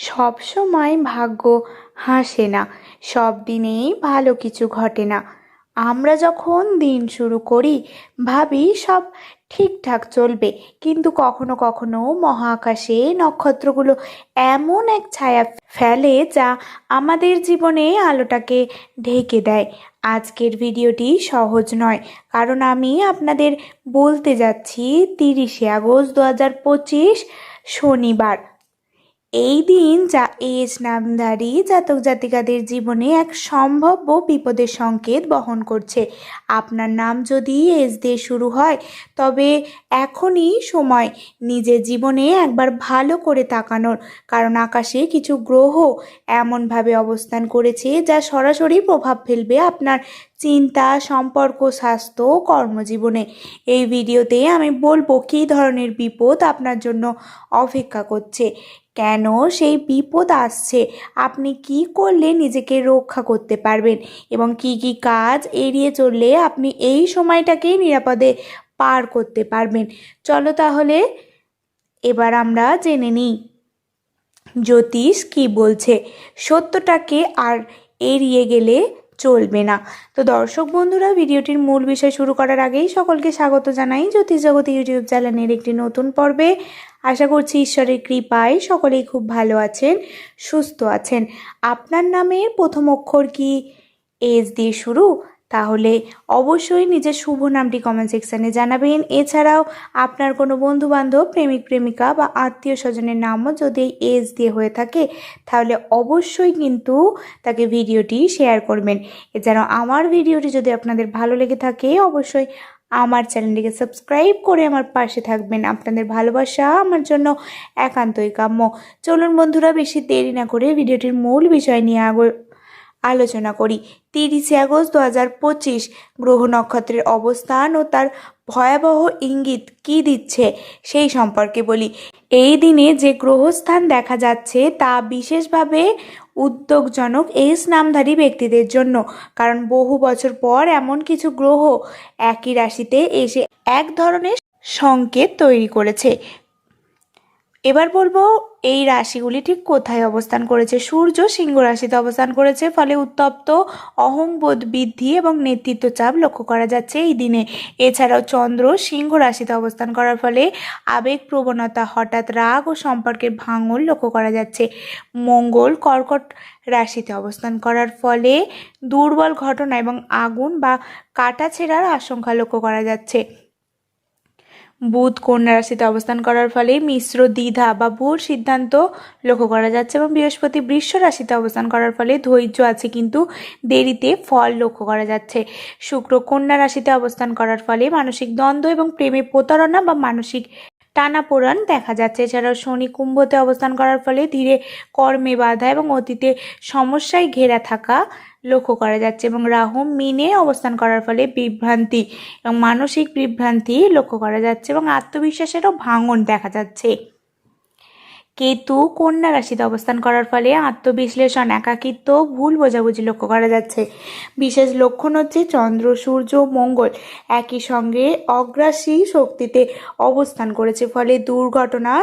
সব সময় ভাগ্য হাসে না। সব দিনেই ভালো কিছু ঘটে না। আমরা যখন দিন শুরু করি, ভাবি সব ঠিকঠাক চলবে, কিন্তু কখনো কখনো মহাকাশে নক্ষত্রগুলো এমন এক ছায়া ফেলে যা আমাদের জীবনে আলোটাকে ঢেকে দেয়। আজকের ভিডিওটি সহজ নয়, কারণ আমি আপনাদের বলতে যাচ্ছি তিরিশে আগস্ট দু হাজার পঁচিশ শনিবার। এই দিন যা এস নামধারী জাতক জাতিকাদের জীবনে এক সম্ভাব্য বিপদের সংকেত বহন করছে। আপনার নাম যদি এজ দিয়ে শুরু হয়, তবে এখনই সময় নিজের জীবনে একবার ভালো করে তাকানোর, কারণ আকাশে কিছু গ্রহ এমনভাবে অবস্থান করেছে যা সরাসরি প্রভাব ফেলবে আপনার চিন্তা, সম্পর্ক, স্বাস্থ্য কর্মজীবনে। এই ভিডিওতে আমি বলব কী ধরনের বিপদ আপনার জন্য অপেক্ষা করছে। কেন সেই বিপদ আসছে? আপনি কি করলে নিজেকে রক্ষা করতে পারবেন? এবং কি কি কাজ এড়িয়ে চললে আপনি এই সময়টাকেই নিরাপদে পার করতে পারবেন? চলো তাহলে এবার আমরা জেনে নিই। জ্যোতিষ কি বলছে? সত্যটাকে আর এড়িয়ে গেলে চলবে না। তো দর্শক বন্ধুরা, ভিডিওটির মূল বিষয় শুরু করার আগেই সকলকে স্বাগত জানাই জ্যোতিষ জগত ইউটিউব চ্যানেলের একটি নতুন পর্বে। আশা করছি ঈশ্বরের কৃপায় সকলেই খুব ভালো আছেন, সুস্থ আছেন। আপনার নামের প্রথম অক্ষর কি? এস দিয়ে শুরু। তাহলে অবশ্যই নিজের শুভ নামটি কমেন্ট সেকশানে জানাবেন। এছাড়াও আপনার কোনো বন্ধু বান্ধব প্রেমিক, প্রেমিকা বা আত্মীয় স্বজনের নামও যদি এজ দিয়ে হয়ে থাকে, তাহলে অবশ্যই কিন্তু তাকে ভিডিওটি শেয়ার করবেন। এছাড়াও আমার ভিডিওটি যদি আপনাদের ভালো লেগে থাকে, অবশ্যই আমার চ্যানেলটিকে সাবস্ক্রাইব করে আমার পাশে থাকবেন। আপনাদের ভালোবাসা আমার জন্য একান্তই কাম্য। চলুন বন্ধুরা, বেশি দেরি না করে ভিডিওটির মূল বিষয় নিয়ে আগ আলোচনা করি। তিরিশে আগস্ট দু হাজার পঁচিশ, গ্রহ নক্ষত্রের অবস্থান ও তার ভয়াবহ ইঙ্গিত কি দিচ্ছে সেই সম্পর্কে বলি। এই দিনে যে গ্রহস্থান দেখা যাচ্ছে তা বিশেষভাবে উদ্যোগজনক এস নামধারী ব্যক্তিদের জন্য, কারণ বহু বছর পর এমন কিছু গ্রহ একই রাশিতে এসে এক ধরনের সংকেত তৈরি করেছে। এবার বলব, এই রাশিগুলি ঠিক কোথায় অবস্থান করেছে? সূর্য সিংহ রাশিতে অবস্থান করেছে, ফলে উত্তপ্ত, অহংবোধ বৃদ্ধি এবং নেতৃত্ব চাপ লক্ষ্য করা যাচ্ছে এই দিনে। এছাড়াও চন্দ্র সিংহ রাশিতে অবস্থান করার ফলে আবেগ প্রবণতা হঠাৎ রাগ ও সম্পর্কের ভাঙন লক্ষ্য করা যাচ্ছে। মঙ্গল কর্কট রাশিতে অবস্থান করার ফলে দুর্বল ঘটনা এবং আগুন বা কাটা ছেঁড়ার আশঙ্কা লক্ষ্য করা যাচ্ছে। বুধ কন্যা রাশিতে অবস্থান করার ফলে মিশ্র দ্বিধা বা ভুল সিদ্ধান্ত লক্ষ্য করা যাচ্ছে এবং বৃহস্পতি বৃষ রাশিতে অবস্থান করার ফলে ধৈর্য আছে কিন্তু দেরিতে ফল লক্ষ্য করা যাচ্ছে। শুক্র কন্যা রাশিতে অবস্থান করার ফলে মানসিক দ্বন্দ্ব এবং প্রেমে প্রতারণা বা মানসিক টানাপোড়ান দেখা যাচ্ছে। এছাড়াও শনি কুম্ভতে অবস্থান করার ফলে ধীরে কর্মে বাধা এবং অতীতে সমস্যায় ঘেরা থাকা লক্ষ্য করা যাচ্ছে এবং রাহু মিনে অবস্থান করার ফলে বিভ্রান্তি এবং মানসিক বিভ্রান্তি লক্ষ্য করা যাচ্ছে এবং আত্মবিশ্বাসেরও ভাঙন দেখা যাচ্ছে। কেতু কন্যা রাশিতে অবস্থান করার ফলে আত্মবিশ্লেষণ, একাকিত্ব, ভুল বোঝাবুঝি লক্ষ্য করা যাচ্ছে। বিশেষ লক্ষণ হচ্ছে চন্দ্র, সূর্য, মঙ্গল একই সঙ্গে অগ্রাসী শক্তিতে অবস্থান করেছে। ফলে দুর্ঘটনা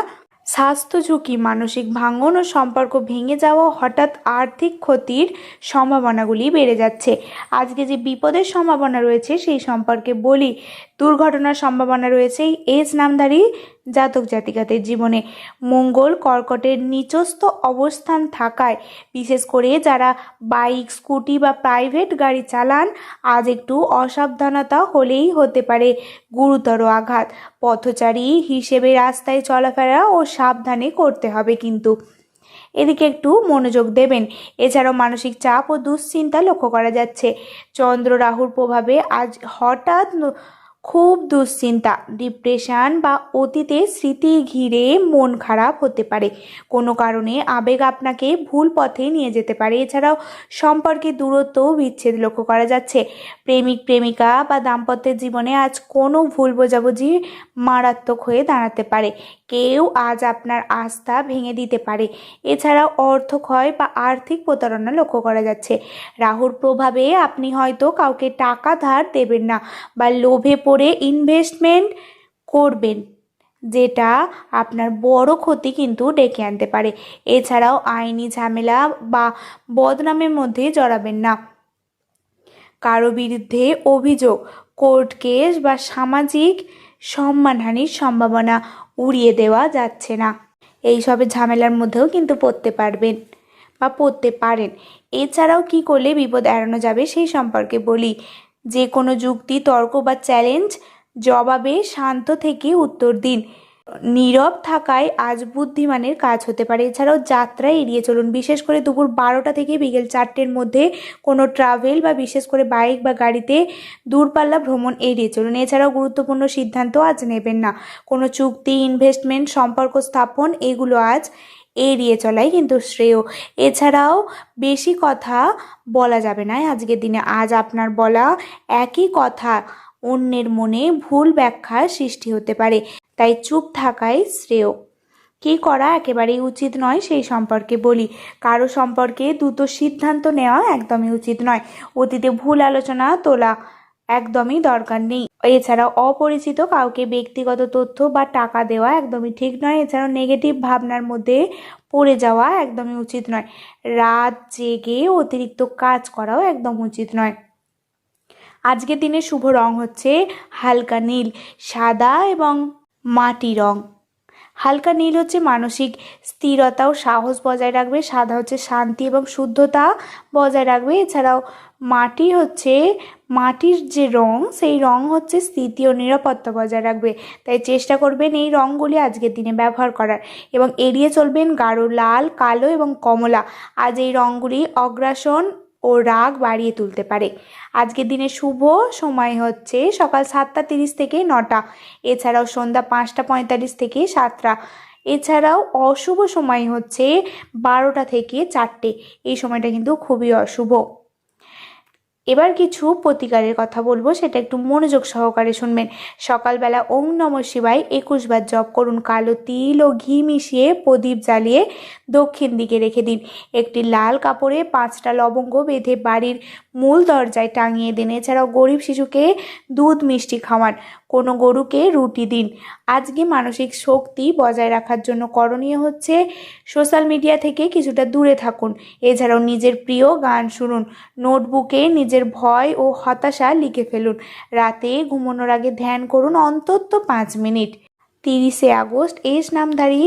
স্বাস্থ্য ঝুঁকি, মানসিক ভাঙন ও সম্পর্ক ভেঙে যাওয়া হঠাৎ আর্থিক ক্ষতির সম্ভাবনাগুলি বেড়ে যাচ্ছে। আজকে যে বিপদের সম্ভাবনা রয়েছে সেই সম্পর্কে বলি। দুর্ঘটনার সম্ভাবনা রয়েছে এজ নামধারী জাতক জাতিকাদের জীবনে মঙ্গল কর্কটের নিচস্থ অবস্থান থাকায়, বিশেষ করে যারা বাইক, স্কুটি বা প্রাইভেট গাড়ি চালান, আজ একটু অসাবধানতা হলেই হতে পারে গুরুতর আঘাত। পথচারী হিসেবে রাস্তায় চলাফেরা ও সাবধানে করতে হবে কিন্তু। এদিকে একটু মনোযোগ দেবেন। এছাড়াও মানসিক চাপ ও দুশ্চিন্তা লক্ষ্য করা যাচ্ছে। চন্দ্র রাহুর প্রভাবে আজ হঠাৎ খুব দুশ্চিন্তা ডিপ্রেশন বা অতীতে স্মৃতি ঘিরে মন খারাপ হতে পারে। কোনো কারণে আবেগ আপনাকে ভুল পথে নিয়ে যেতে পারে। এছাড়াও সম্পর্কে দূরত্ব বিচ্ছেদ লক্ষ্য করা যাচ্ছে। প্রেমিক, প্রেমিকা বা দাম্পত্যের জীবনে আজ কোনো ভুল বোঝাবুঝি মারাত্মক হয়ে দাঁড়াতে পারে। কেউ আজ আপনার আস্থা ভেঙে দিতে পারে। এছাড়াও অর্থক্ষয় বা আর্থিক প্রতারণা লক্ষ্য করা যাচ্ছে। রাহুর প্রভাবে আপনি হয়তো কাউকে টাকা ধার দেবেন না বা লোভে পড়ে ইনভেস্টমেন্ট করবেন, যেটা আপনার বড় ক্ষতি কিন্তু ডেকে আনতে পারে। এছাড়াও আইনি ঝামেলা বা বদনামের মধ্যে জড়াবেন না। কারও বিরুদ্ধে অভিযোগ, কোর্ট কেস বা সামাজিক সম্মানহানির সম্ভাবনা উড়িয়ে দেওয়া যাচ্ছে না। এইসবের ঝামেলার মধ্যেও কিন্তু পড়তে পারবেন বা পড়তে পারেন। এছাড়াও কি করলে বিপদ এড়ানো যাবে সেই সম্পর্কে বলি। যে কোনো যুক্তি, তর্ক বা চ্যালেঞ্জ জবাবে শান্ত থেকে উত্তর দিন। নীরব থাকায় আজ বুদ্ধিমানের কাজ হতে পারে। এছাড়াও যাত্রা এড়িয়ে চলুন। বিশেষ করে দুপুর বারোটা থেকে বিকেল চারটের মধ্যে কোনো ট্রাভেল বা বিশেষ করে বাইক বা গাড়িতে দূরপাল্লা ভ্রমণ এড়িয়ে চলুন। এছাড়াও গুরুত্বপূর্ণ সিদ্ধান্ত আজ নেবেন না। কোনো চুক্তি ইনভেস্টমেন্ট সম্পর্ক স্থাপন, এগুলো আজ এড়িয়ে চলাই কিন্তু শ্রেয়। এছাড়াও বেশি কথা বলা যাবে না। আজকের দিনে আজ আপনার বলা একই কথা অন্যের মনে ভুল ব্যাখ্যার সৃষ্টি হতে পারে। তাই চুপ থাকাই শ্রেয়। কী করা একেবারেই উচিত নয় সেই সম্পর্কে বলি। কারও সম্পর্কে দ্রুত সিদ্ধান্ত নেওয়া একদমই উচিত নয়। অতীতে ভুল আলোচনা তোলা একদমই দরকার নেই। এছাড়াও অপরিচিত কাউকে ব্যক্তিগত তথ্য বা টাকা দেওয়া একদমই ঠিক নয়। এছাড়াও নেগেটিভ ভাবনার মধ্যে পড়ে যাওয়া একদমই উচিত নয়। রাত জেগে অতিরিক্ত কাজ করাও একদম উচিত নয়। আজকের দিনের শুভ রং হচ্ছে হালকা নীল, সাদা এবং মাটি রং। হালকা নীল হচ্ছে মানসিক স্থিরতা ও সাহস বজায় রাখবে। সাদা হচ্ছে শান্তি এবং শুদ্ধতা বজায় রাখবে। এছাড়াও মাটি হচ্ছে, মাটির যে রং, সেই রং হচ্ছে স্থিতি ও নিরাপত্তা বজায় রাখবে। তাই চেষ্টা করবেন এই রঙগুলি আজকের দিনে ব্যবহার করার। এবং এড়িয়ে চলবেন গাঢ় লাল, কালো এবং কমলা। আজ এই রঙগুলি অগ্রাসন ও রাগ বাড়িয়ে তুলতে পারে। আজকের দিনে শুভ সময় হচ্ছে সকাল সাতটা তিরিশ থেকে নটা। এছাড়াও সন্ধ্যা পাঁচটা পঁয়তাল্লিশ থেকে সাতটা। এছাড়াও অশুভ সময় হচ্ছে বারোটা থেকে চারটে। এই সময়টা কিন্তু খুবই অশুভ। এবার কিছু প্রতিকারের কথা বলব, সেটা একটু মনোযোগ সহকারে শুনবেন। সকালবেলা ওং নম শিবায় একুশবার জপ করুন, কালো তিল ও ঘি মিশিয়ে প্রদীপ জ্বালিয়ে দক্ষিণ দিকে রেখে দিন। একটি লাল কাপড়ে পাঁচটা লবঙ্গ বেঁধে বাড়ির মূল দরজায় টাঙিয়ে দিন। এছাড়াও গরিব শিশুকে দুধ মিষ্টি খাওয়ান। কোনো গরুকে রুটি দিন। আজকে মানসিক শক্তি বজায় রাখার জন্য করণীয় হচ্ছে সোশ্যাল মিডিয়া থেকে কিছুটা দূরে থাকুন। এছাড়াও নিজের প্রিয় গান শুনুন। নোটবুকে নিজের ভয় ও হতাশা লিখে ফেলুন। রাতে ঘুমানোর আগে ধ্যান করুন অন্তত পাঁচ মিনিট। তিরিশে আগস্ট, এস নামধারী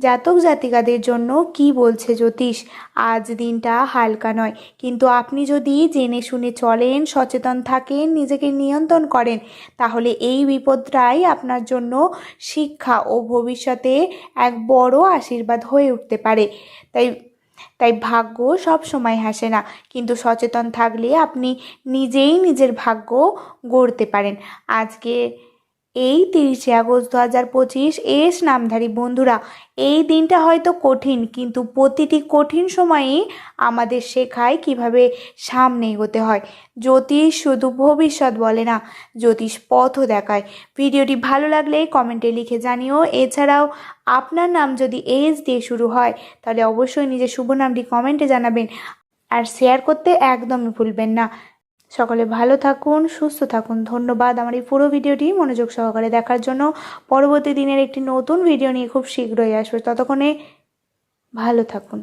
জাতক জাতিকাদের জন্য কি বলছে জ্যোতিষ? আজ দিনটা হালকা নয়। কিন্তু আপনি যদি জেনে শুনে চলেন, সচেতন থাকেন, নিজেকে নিয়ন্ত্রণ করেন, তাহলে এই বিপদটাই আপনার জন্য শিক্ষা ও ভবিষ্যতে এক বড় আশীর্বাদ হয়ে উঠতে পারে। তাই তাই ভাগ্য সব সময় হাসে না। কিন্তু সচেতন থাকলে আপনি নিজেই নিজের ভাগ্য গড়তে পারেন। আজকে এই তিরিশে আগস্ট দু হাজার পঁচিশ এস নামধারী বন্ধুরা, এই দিনটা হয়তো কঠিন, কিন্তু প্রতিটি কঠিন সময়েই আমাদের শেখায় কীভাবে সামনে এগোতে হয়। জ্যোতিষ শুধু ভবিষ্যৎ বলে না, জ্যোতিষ পথও দেখায়। ভিডিওটি ভালো লাগলে কমেন্টে লিখে জানিও। এছাড়াও আপনার নাম যদি এস দিয়ে শুরু হয়, তাহলে অবশ্যই নিজের শুভ নামটি কমেন্টে জানাবেন। আর শেয়ার করতে একদমই ভুলবেন না। সকলে ভালো থাকুন, সুস্থ থাকুন। ধন্যবাদ আমার এই পুরো ভিডিওটি মনোযোগ সহকারে দেখার জন্য। পরবর্তী দিনের একটি নতুন ভিডিও নিয়ে খুব শীঘ্রই আসবে। ততক্ষণে ভালো থাকুন।